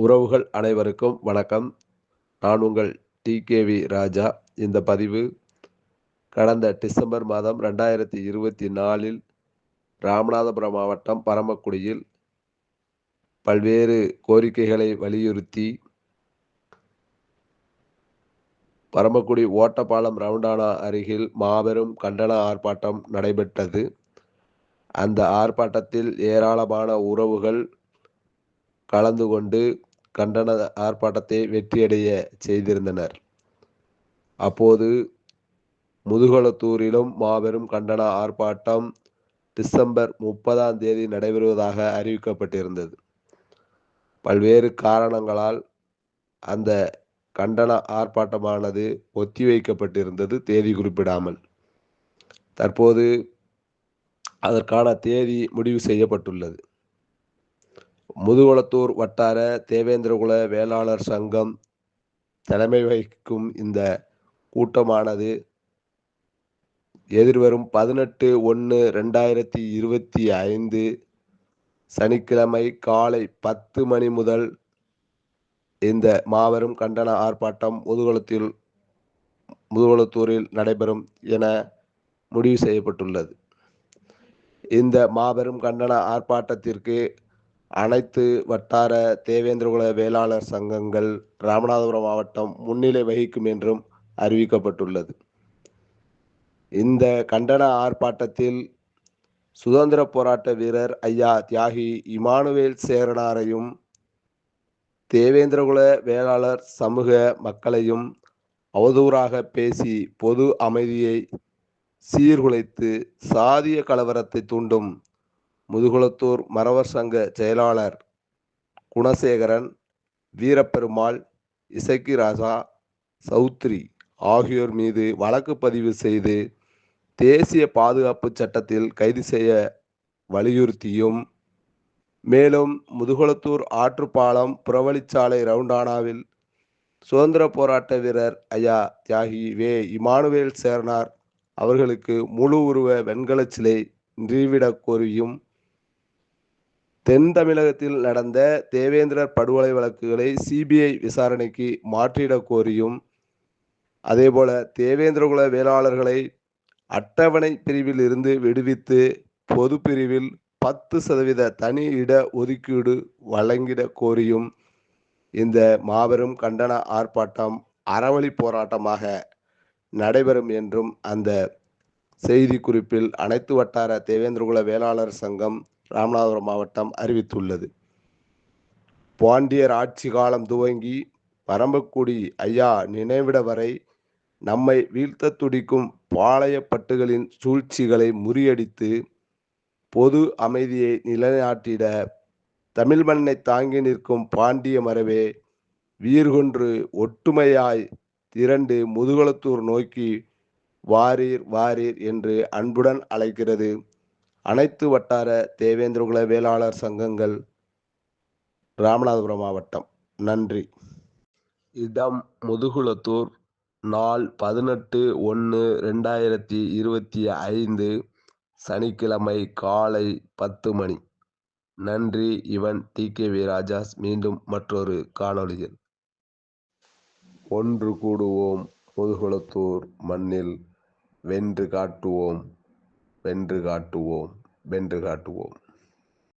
உறவுகள் அனைவருக்கும் வணக்கம். நான் உங்கள் டிகேவி ராஜா. இந்த பதிவு கடந்த டிசம்பர் மாதம் ரெண்டாயிரத்தி இருபத்தி நாலில் ராமநாதபுரம் மாவட்டம் பரமக்குடியில் பல்வேறு கோரிக்கைகளை வலியுறுத்தி பரமக்குடி ஓட்டப்பாலம் ரவுண்டானா அருகில் மாபெரும் கண்டன ஆர்ப்பாட்டம் நடைபெற்றது. அந்த ஆர்ப்பாட்டத்தில் ஏராளமான உறவுகள் கலந்து கொண்டு கண்டன ஆர்ப்பாட்டத்தை வெற்றியடைய செய்திருந்தனர். அப்போது முதுகலத்தூரிலும் மாபெரும் கண்டன ஆர்ப்பாட்டம் டிசம்பர் முப்பதாம் தேதி நடைபெறுவதாக அறிவிக்கப்பட்டிருந்தது. பல்வேறு காரணங்களால் அந்த கண்டன ஆர்ப்பாட்டமானது ஒத்திவைக்கப்பட்டிருந்தது தேதி குறிப்பிடாமல். தற்போது அதற்கான தேதி முடிவு செய்யப்பட்டுள்ளது. முதுகுளத்தூர் வட்டார தேவேந்திரகுல வேளாளர் சங்கம் தலைமை வகிக்கும் இந்த கூட்டமானது எதிர்வரும் பதினெட்டு ஒன்று ரெண்டாயிரத்தி இருபத்தி ஐந்து சனிக்கிழமை காலை பத்து மணி முதல் இந்த மாபெரும் கண்டன ஆர்ப்பாட்டம் முதுகுளத்தில் முதுகுளத்தூரில் நடைபெறும் என முடிவு செய்யப்பட்டுள்ளது. இந்த மாபெரும் கண்டன ஆர்ப்பாட்டத்திற்கு அனைத்து வட்டார தேவேந்திரகுல வேளாளர் சங்கங்கள் ராமநாதபுரம் மாவட்டம் முன்னிலை வகிக்கும் என்றும் அறிவிக்கப்பட்டுள்ளது. இந்த கண்டன ஆர்ப்பாட்டத்தில் சுதந்திர போராட்ட வீரர் ஐயா தியாகி இமானுவேல் சேரனாரையும் தேவேந்திரகுல வேளாளர் சமூக மக்களையும் அவதூறாக பேசி பொது அமைதியை சீர்குலைத்து சாதிய கலவரத்தை தூண்டும் முதுகுளத்தூர் மறவர் சங்க செயலாளர் குணசேகரன் வீரப்பெருமாள் இசக்கி ராசா சௌத்ரி ஆகியோர் மீது வழக்கு பதிவு செய்து தேசிய பாதுகாப்பு சட்டத்தில் கைது செய்ய வலியுறுத்தியும் மேலும் முதுகுளத்தூர் ஆற்றுப்பாலம் புறவழிச்சாலை ரவுண்டானாவில் சுதந்திர போராட்ட வீரர் ஐயா தியாகி வே. இமானுவேல் சேர்னார். அவர்களுக்கு முழு உருவ வெண்கல சிலை நிறுவிடக் கோரியும் தென் தமிழகத்தில் நடந்த தேவேந்திரர் படுகொலை வழக்குகளை சிபிஐ விசாரணைக்கு மாற்றிடக் கோரியும் அதேபோல தேவேந்திரகுல வேளாளர்களை அட்டவணை பிரிவில் இருந்து விடுவித்து பொது பிரிவில் பத்து சதவீத தனி இட ஒதுக்கீடு வழங்கிட கோரியும் இந்த மாபெரும் கண்டன ஆர்ப்பாட்டம் அறவழி போராட்டமாக நடைபெறும் என்றும் அந்த செய்தி குறிப்பில் அனைத்து வட்டார தேவேந்திரகுல வேளாளர் சங்கம் ராமநாதபுரம் மாவட்டம் அறிவித்துள்ளது. பாண்டியர் ஆட்சி காலம் துவங்கி பரம்பக்குடி ஐயா நினைவிட வரை நம்மை வீழ்த்த துடிக்கும் பாளையப்பட்டுகளின் சூழ்ச்சிகளை முறியடித்து பொது அமைதியை நிலைநாட்டிட தமிழ் மண்ணை தாங்கி நிற்கும் பாண்டிய மரபே வீர்கொன்று ஒட்டுமையாய் திரண்டு முதுகுளத்தூர் நோக்கி வாரீர் வாரீர் என்று அன்புடன் அழைக்கிறது. அனைத்து வட்டார தேவேந்திரகுல வேளாளர் சங்கங்கள் ராமநாதபுரம் மாவட்டம். நன்றி. இடம் முதுகுளத்தூர் நாள் பதினெட்டு ஒன்று ரெண்டாயிரத்தி இருபத்தி ஐந்து சனிக்கிழமை காலை பத்து மணி. நன்றி. இவன் டி. கே. வி ராஜாஸ் மீண்டும் மற்றொரு காணொளியில். ஒன்று கூடுவோம் முதுகுளத்தூர் மண்ணில் வென்று காட்டுவோம். வென்று காட்டுவோம் வென்று காட்டுவோம்.